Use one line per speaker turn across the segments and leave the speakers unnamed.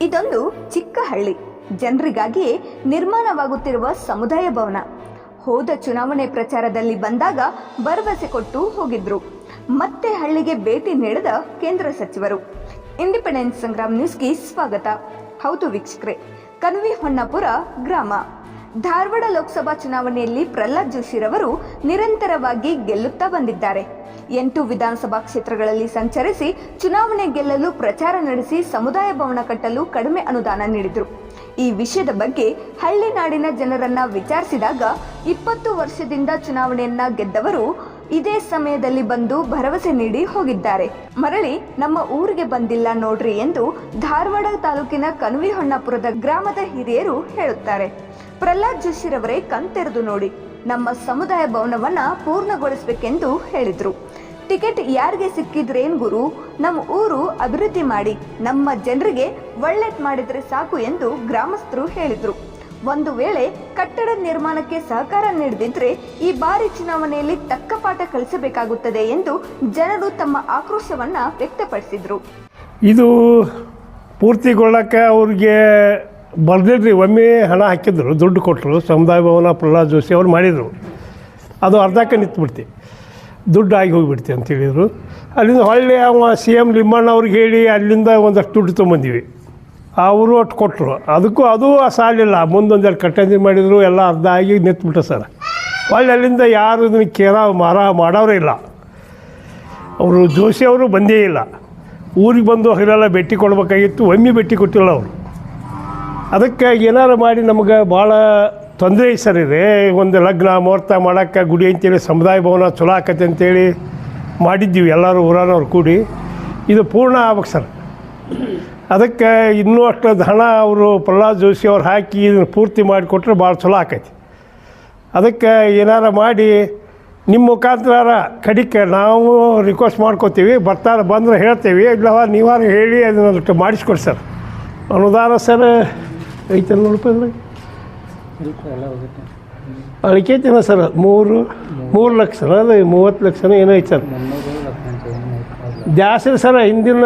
ಇದೊಂದು ಚಿಕ್ಕ ಹಳ್ಳಿ. ಜನರಿಗಾಗಿ ನಿರ್ಮಾಣವಾಗುತ್ತಿರುವ ಸಮುದಾಯ ಭವನ. ಹೋದ ಚುನಾವಣೆ ಪ್ರಚಾರದಲ್ಲಿ ಬಂದಾಗ ಭರವಸೆ ಕೊಟ್ಟು ಹೋಗಿದ್ರು. ಮತ್ತೆ ಹಳ್ಳಿಗೆ ಭೇಟಿ ನೀಡದ ಕೇಂದ್ರ ಸಚಿವರು. ಇಂಡಿಪೆಂಡೆನ್ಸ್ ಸಂಗ್ರಾಮ್ ನ್ಯೂಸ್ಗೆ ಸ್ವಾಗತ. ಹೌದು ವೀಕ್ಷಕರೇ ಕನ್ವಿ ಹೊನ್ನಾಪುರ ಗ್ರಾಮ. ಧಾರವಾಡ ಲೋಕಸಭಾ ಚುನಾವಣೆಯಲ್ಲಿ ಪ್ರಹ್ಲಾದ್ ಜೋಶಿರವರು ನಿರಂತರವಾಗಿ ಗೆಲ್ಲುತ್ತಾ ಬಂದಿದ್ದಾರೆ. ಎಂಟು ವಿಧಾನಸಭಾ ಕ್ಷೇತ್ರಗಳಲ್ಲಿ ಸಂಚರಿಸಿ ಚುನಾವಣೆ ಗೆಲ್ಲಲು ಪ್ರಚಾರ ನಡೆಸಿ ಸಮುದಾಯ ಭವನ ಕಟ್ಟಲು ಕಡಿಮೆ ಅನುದಾನ ನೀಡಿದರು. ಈ ವಿಷಯದ ಬಗ್ಗೆ ಹಳ್ಳಿ ನಾಡಿನ ಜನರನ್ನ ವಿಚಾರಿಸಿದಾಗ ಇಪ್ಪತ್ತು ವರ್ಷದಿಂದ ಚುನಾವಣೆಯನ್ನ ಗೆದ್ದವರು ಇದೇ ಸಮಯದಲ್ಲಿ ಬಂದು ಭರವಸೆ ನೀಡಿ ಹೋಗಿದ್ದಾರೆ. ಮರಳಿ ನಮ್ಮ ಊರಿಗೆ ಬಂದಿಲ್ಲ ನೋಡ್ರಿ ಎಂದು ಧಾರವಾಡ ತಾಲೂಕಿನ ಕನ್ವಿಹೊಣ್ಣಪುರದ ಗ್ರಾಮದ ಹಿರಿಯರು ಹೇಳುತ್ತಾರೆ. ಪ್ರಹ್ಲಾದ್ ಜೋಶಿರವರೇ ಕಣ್ತೆರೆದು ನೋಡಿ. ನಮ್ಮ ಸಮುದಾಯ ಭವನವನ್ನ ಪೂರ್ಣಗೊಳಿಸಬೇಕೆಂದು ಹೇಳಿದ್ರು. ಟಿಕೆಟ್ ಯಾರಿಗೆ ಸಿಕ್ಕಿದ್ರೇನ್ ಗುರು? ನಮ್ಮ ಊರು ಅಭಿವೃದ್ಧಿ ಮಾಡಿ, ನಮ್ಮ ಜನರಿಗೆ ಒಳ್ಳೆದ್ ಮಾಡಿದ್ರೆ ಸಾಕು ಎಂದು ಗ್ರಾಮಸ್ಥರು ಹೇಳಿದ್ರು. ಒಂದು ವೇಳೆ ಕಟ್ಟಡ ನಿರ್ಮಾಣಕ್ಕೆ ಸಹಕಾರ ನೀಡದಿದ್ರೆ ಈ ಬಾರಿ ಚುನಾವಣೆಯಲ್ಲಿ ತಕ್ಕ ಪಾಠ ಕಲಿಸಬೇಕಾಗುತ್ತದೆ ಎಂದು ಜನರು ತಮ್ಮ ಆಕ್ರೋಶವನ್ನ ವ್ಯಕ್ತಪಡಿಸಿದ್ರು.
ಇದು ಪೂರ್ತಿಗೊಳ್ಳಕ್ಕೆ ಅವ್ರಿಗೆ ಬರ್ದಿಲ್ರಿ ಒಮ್ಮೆ ಹಣ ಹಾಕಿದ್ರು, ದುಡ್ಡು ಕೊಟ್ಟರು ಸಮುದಾಯ ಭವನ, ಪ್ರಹ್ಲಾದ್ ಜೋಶಿ ಅವ್ರು ಮಾಡಿದರು. ಅದು ಅರ್ಧಕ್ಕೆ ನಿಂತ್ಬಿಡ್ತಿ ದುಡ್ಡು ಆಗಿ ಹೋಗಿಬಿಡ್ತಿ ಅಂತ ಹೇಳಿದರು. ಅಲ್ಲಿಂದ ಹೊಳ್ಳಿ ಅವ ಸಿ ಎಂ ಲಿಮ್ಮಣ್ಣ ಅವ್ರಿಗೆ ಹೇಳಿ ಅಲ್ಲಿಂದ ಒಂದಷ್ಟು ದುಡ್ಡು ತೊಗೊಂಬಂದಿವಿ. ಅವರು ಅಷ್ಟು ಕೊಟ್ಟರು ಅದಕ್ಕೂ ಅದು ಸಾಲಿಲ್ಲ. ಮುಂದೊಂದೆರಡು ಕಟ್ಟಂಜಿ ಮಾಡಿದರು, ಎಲ್ಲ ಅರ್ಧ ಆಗಿ ನಿಂತ್ಬಿಟ್ಟ ಸರ್. ಹೊಳ್ಳಿ ಅಲ್ಲಿಂದ ಯಾರು ಇದನ್ನು ಕೇರ, ಮಾರ, ಮಾಡೋರೇ ಇಲ್ಲ. ಅವರು ಜೋಶಿ ಅವರು ಬಂದೇ ಇಲ್ಲ. ಊರಿಗೆ ಬಂದು ಅವರೆಲ್ಲ ಭೇಟಿ ಕೊಡಬೇಕಾಗಿತ್ತು, ಒಮ್ಮೆ ಭೇಟಿ ಕೊಟ್ಟಿಲ್ಲ ಅವರು. ಅದಕ್ಕೆ ಏನಾರು ಮಾಡಿ ನಮ್ಗೆ ಭಾಳ ತೊಂದರೆ ಸರ್ ಇದೆ ಒಂದು ಲಗ್ನ, ಮುಹೂರ್ತ ಮಾಡೋಕ್ಕೆ ಗುಡಿ ಅಂತೇಳಿ ಸಮುದಾಯ ಭವನ ಚಲೋ ಆಕತಿ ಅಂತೇಳಿ ಮಾಡಿದ್ದೀವಿ ಎಲ್ಲರೂ ಊರನವ್ರು ಕೂಡಿ. ಇದು ಪೂರ್ಣ ಆಗ್ಬೇಕು ಸರ್. ಅದಕ್ಕೆ ಇನ್ನೂ ಅಷ್ಟು ಹಣ ಅವರು ಪ್ರಹ್ಲಾದ್ ಜೋಶಿ ಅವ್ರು ಹಾಕಿ ಇದನ್ನು ಪೂರ್ತಿ ಮಾಡಿಕೊಟ್ರೆ ಭಾಳ ಚಲೋ ಆಕೈತಿ. ಅದಕ್ಕೆ ಏನಾರು ಮಾಡಿ ನಿಮ್ಮ ಮುಖಾಂತರ ಕಡಿಕೆ ನಾವು ರಿಕ್ವೆಸ್ಟ್ ಮಾಡ್ಕೋತೀವಿ, ಬರ್ತಾರೆ ಬಂದ್ರೆ ಹೇಳ್ತೀವಿ, ಇಲ್ಲವ ನೀವಾರು ಹೇಳಿ ಅದನ್ನಷ್ಟು ಮಾಡಿಸ್ಕೊಡಿ ಸರ್. ಅನುದಾನ ಸರ್ ಐತೆ ನೂರು ರೂಪಾಯಿ ಅಳಿಕೈತೇನ ಸರ್ ಮೂರು ಮೂರು ಲಕ್ಷ ಅದು ಮೂವತ್ತು ಲಕ್ಷನ ಏನೋ ಐತೆ. ಸರ್ ಜಾಸ್ತಿ ಸರ್ ಹಿಂದಿನ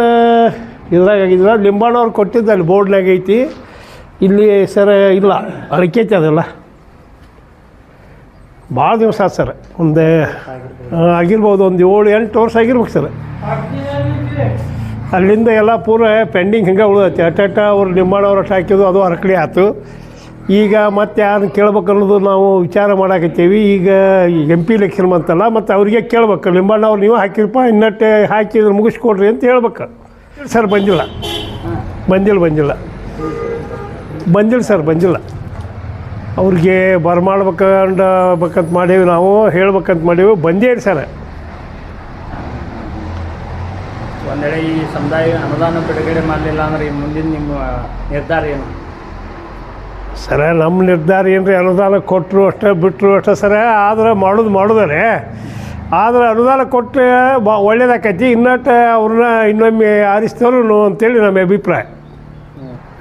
ಇದ್ರಾಗ ಆಗಿದ್ರ ಲಿಂಬಾಣವ್ರು ಕೊಟ್ಟಿದ್ದು ಅಲ್ಲಿ ಬೋರ್ಡ್ನಾಗ ಐತಿ. ಇಲ್ಲಿ ಸರ್ ಇಲ್ಲ ಅಳಿಕೈತಿ ಅದೆಲ್ಲ. ಭಾಳ ದಿವಸ ಆಯ್ತು ಸರ್ ಒಂದು ಆಗಿರ್ಬೋದು ಒಂದು ಏಳು ಎಂಟು ವರ್ಷ ಆಗಿರ್ಬೇಕು ಸರ್. ಅಲ್ಲಿಂದ ಎಲ್ಲ ಪೂರ ಪೆಂಡಿಂಗ್ ಹಿಂಗೆ ಉಳಿದೈತಿ. ಅಟ್ಟ ಅವ್ರು ನಿಮ್ಮಣ್ಣವ್ರು ಅಷ್ಟು ಹಾಕಿದ್ದು ಅದು ಹರಕಳಿ ಆಯ್ತು ಈಗ ಮತ್ತೆ ಯಾರನ್ನ ಕೇಳ್ಬೇಕು ಅನ್ನೋದು ನಾವು ವಿಚಾರ ಮಾಡಾಕತ್ತೀವಿ. ಈಗ ಎಂ ಪಿ ಇಲೆಕ್ಷನ್ ಬಂತಲ್ಲ ಮತ್ತು ಅವ್ರಿಗೆ ಕೇಳ್ಬೇಕು. ನಿಮ್ಮಣ್ಣವ್ರು ನೀವು ಹಾಕಿರಪ್ಪ ಇನ್ನಟ್ಟೆ ಹಾಕಿದ್ರೆ ಮುಗಿಸ್ಕೊಡ್ರಿ ಅಂತ ಹೇಳ್ಬೇಕು. ಸರ್, ಬಂದಿಲ್ಲ. ಬಂದಿಲ್ಲ ಬಂದಿಲ್ಲ. ಬಂದಿಲ್ಲ ಸರ್, ಬಂದಿಲ್ಲ. ಅವ್ರಿಗೆ ಬರಮಾಡ್ಬೇಕಂಡ ಬೇಕಂತ ಮಾಡೀವಿ ನಾವು, ಹೇಳ್ಬೇಕಂತ ಮಾಡೀವಿ. ಬಂದೇ ಸರ್.
ಒಂದು ವೇಳೆ ಈ ಸಮುದಾಯ ಅನುದಾನ ಬಿಡುಗಡೆ ಮಾಡಲಿಲ್ಲ ಅಂದ್ರೆ ಈ ಮುಂದಿನ ನಿಮ್ಮ ನಿರ್ಧಾರ ಏನು?
ಸರ ನಮ್ಮ ನಿರ್ಧಾರ ಏನ್ರಿ ಅನುದಾನ ಕೊಟ್ಟರು ಅಷ್ಟೇ ಬಿಟ್ಟರು ಅಷ್ಟೇ ಸರ ಆದ್ರೆ ಮಾಡೋದು ಮಾಡೋದರೆ. ಆದ್ರೆ ಅನುದಾನ ಕೊಟ್ಟರೆ ಬಾ ಒಳ್ಳೇದಾಕೈತಿ ಇನ್ನಟ್ಟು ಅವ್ರನ್ನ ಇನ್ನೊಮ್ಮೆ ಆರಿಸ್ತವ್ರು ಅಂತೇಳಿ ನಮ್ಮ ಅಭಿಪ್ರಾಯ.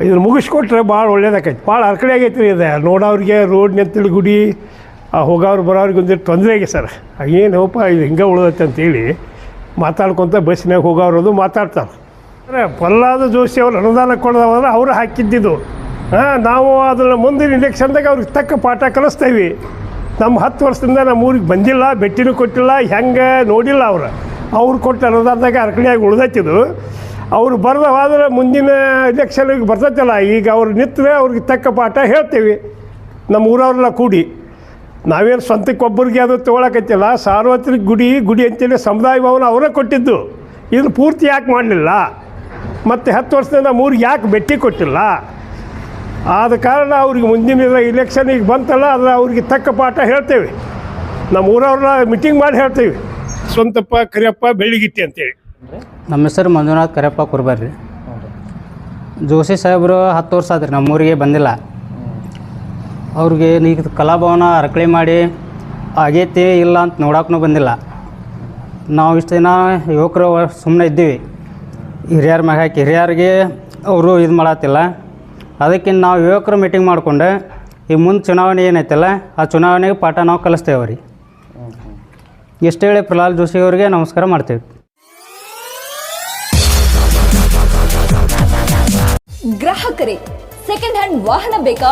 ಇದನ್ನು ಮುಗಿಸ್ಕೊಟ್ರೆ ಭಾಳ ಒಳ್ಳೇದಾಕೈತಿ ಭಾಳ ಅರ್ಕಡೆ ಆಗೈತಿ ರೀ ಇದೆ. ನೋಡೋರಿಗೆ ರೋಡ್ ನಿಂತಲ್ಲಿ ಗುಡಿ ಆ ಹೋಗೋರು ಬರೋರಿಗೆ ಒಂದಿಟ್ಟು ತೊಂದರೆ ಆಗಿ ಸರ್. ಏನು ಹೋಪ ಇದು ಹಿಂಗೆ ಉಳಿದೈತೆ ಅಂತೇಳಿ. ಮಾತಾಡ್ಕೊತ ಬಸ್ಸಿನಾಗ ಹೋಗೋರದು ಮಾತಾಡ್ತಾರೆ. ಅಂದರೆ ಪ್ರಹ್ಲಾದ ಜೋಶಿ ಅವ್ರು ಅನುದಾನ ಕೊಡೋದಂದ್ರೆ ಅವರು ಹಾಕಿದ್ದಿದ್ದು. ಹಾಂ, ನಾವು ಅದನ್ನು ಮುಂದಿನ ಇಲೆಕ್ಷನ್ದಾಗ ಅವ್ರಿಗೆ ತಕ್ಕ ಪಾಠ ಕಲಿಸ್ತೇವೆ. ನಮ್ಮ ಹತ್ತು ವರ್ಷದಿಂದ ನಮ್ಮ ಊರಿಗೆ ಬಂದಿಲ್ಲ, ಬೆಟ್ಟಿನೂ ಕೊಟ್ಟಿಲ್ಲ, ಹೆಂಗೆ ನೋಡಿಲ್ಲ ಅವ್ರು. ಅವ್ರು ಕೊಟ್ಟ ಅನುದಾನದಾಗ ಅರ್ಕಡಿಯಾಗಿ ಉಳ್ದೈತಿದು. ಅವ್ರು ಬರ್ದವಾದ್ರೆ ಮುಂದಿನ ಇಲೆಕ್ಷನ್ಗೆ ಬರ್ತೈತಲ್ಲ, ಈಗ ಅವ್ರು ನಿಂತರೆ ಅವ್ರಿಗೆ ತಕ್ಕ ಪಾಠ ಹೇಳ್ತೇವೆ. ನಮ್ಮ ಊರವ್ರನ್ನ ಕೂಡಿ. ನಾವೇನು ಸ್ವಂತಕ್ಕೆ ಒಬ್ಬರಿಗೆ ಅದು ತೊಗೊಳಕತ್ತಿಲ್ಲ ಸಾರ್ವತ್ರಿಕ ಗುಡಿ ಗುಡಿ ಅಂತೇಳಿ ಸಮುದಾಯ ಭವನ ಅವರೇ ಕೊಟ್ಟಿದ್ದು. ಇದನ್ನು ಪೂರ್ತಿ ಯಾಕೆ ಮಾಡಲಿಲ್ಲ? ಮತ್ತು ಹತ್ತು ವರ್ಷದಿಂದ ಮೂರಿಗೆ ಯಾಕೆ ಭೇಟಿ ಕೊಟ್ಟಿಲ್ಲ? ಆದ ಕಾರಣ ಅವ್ರಿಗೆ ಮುಂದಿನ ಇಲೆಕ್ಷನ್ ಈಗ ಬಂತಲ್ಲ ಅದ್ರ ಅವ್ರಿಗೆ ತಕ್ಕ ಪಾಠ ಹೇಳ್ತೇವೆ. ನಮ್ಮ ಊರವ್ರನ್ನ ಮೀಟಿಂಗ್ ಮಾಡಿ ಹೇಳ್ತೇವೆ. ಸ್ವಂತಪ್ಪ, ಕರಿಯಪ್ಪ ಬೆಳಿಗಿಟ್ಟಿ ಅಂತೇಳಿ.
ನಮ್ಮ ಹೆಸರು ಮಂಜುನಾಥ್ ಕರಿಯಪ್ಪ ಕುರ್ಬರ್ರಿ ಜೋಶಿ ಸಾಹೇಬರು ಹತ್ತು ವರ್ಷ ಆದ್ರಿ ನಮ್ಮೂರಿಗೆ ಬಂದಿಲ್ಲ. ಅವ್ರಿಗೆ ಈಗ ಕಲಾಭವನ ಅರಕಳಿ ಮಾಡಿ ಆಗೈತಿ ಇಲ್ಲ ಅಂತ ನೋಡಕ್ಕೂ ಬಂದಿಲ್ಲ. ನಾವು ಇಷ್ಟು ದಿನ ಯುವಕರು ಸುಮ್ಮನೆ ಇದ್ದೀವಿ. ಹಿರಿಯರ ಮಗ ಹಾಕಿ, ಹಿರಿಯರಿಗೆ ಅವರು ಇದು ಮಾಡತ್ತಿಲ್ಲ. ಅದಕ್ಕೆ ನಾವು ಯುವಕರು ಮೀಟಿಂಗ್ ಮಾಡಿಕೊಂಡು ಈ ಮುಂದೆ ಚುನಾವಣೆ ಏನೈತಲ್ಲ, ಆ ಚುನಾವಣೆಗೆ ಪಾಠ ನಾವು ಕಲಿಸ್ತೇವೆ ಅವ್ರಿಗೆ. ಎಷ್ಟು ಹೇಳಿ ಪ್ರಹ್ಲಾದ್ ಜೋಶಿ ಅವರಿಗೆ ನಮಸ್ಕಾರ ಮಾಡ್ತೇವೆ.
ಗ್ರಾಹಕರೇ ಸೆಕೆಂಡ್ ಹ್ಯಾಂಡ್ ವಾಹನ ಬೇಕಾ?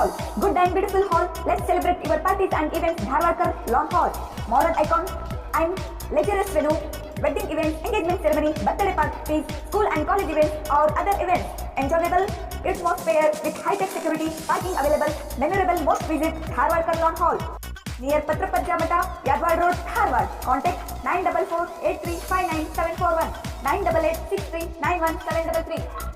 Hall. Good and beautiful hall. Let's celebrate your parties and events. Dharwarkar Long Hall. Modern icon and lecturer's venue. Wedding events, engagement ceremony, birthday parties, school and college events, or other events. Enjoyable, it's most fair with high tech security, parking available, memorable, most visit, Dharwarkar Long Hall. Near Patra Padjamata, Yadwal Road, Dharwar. Contact 944 8359741. 9886391733.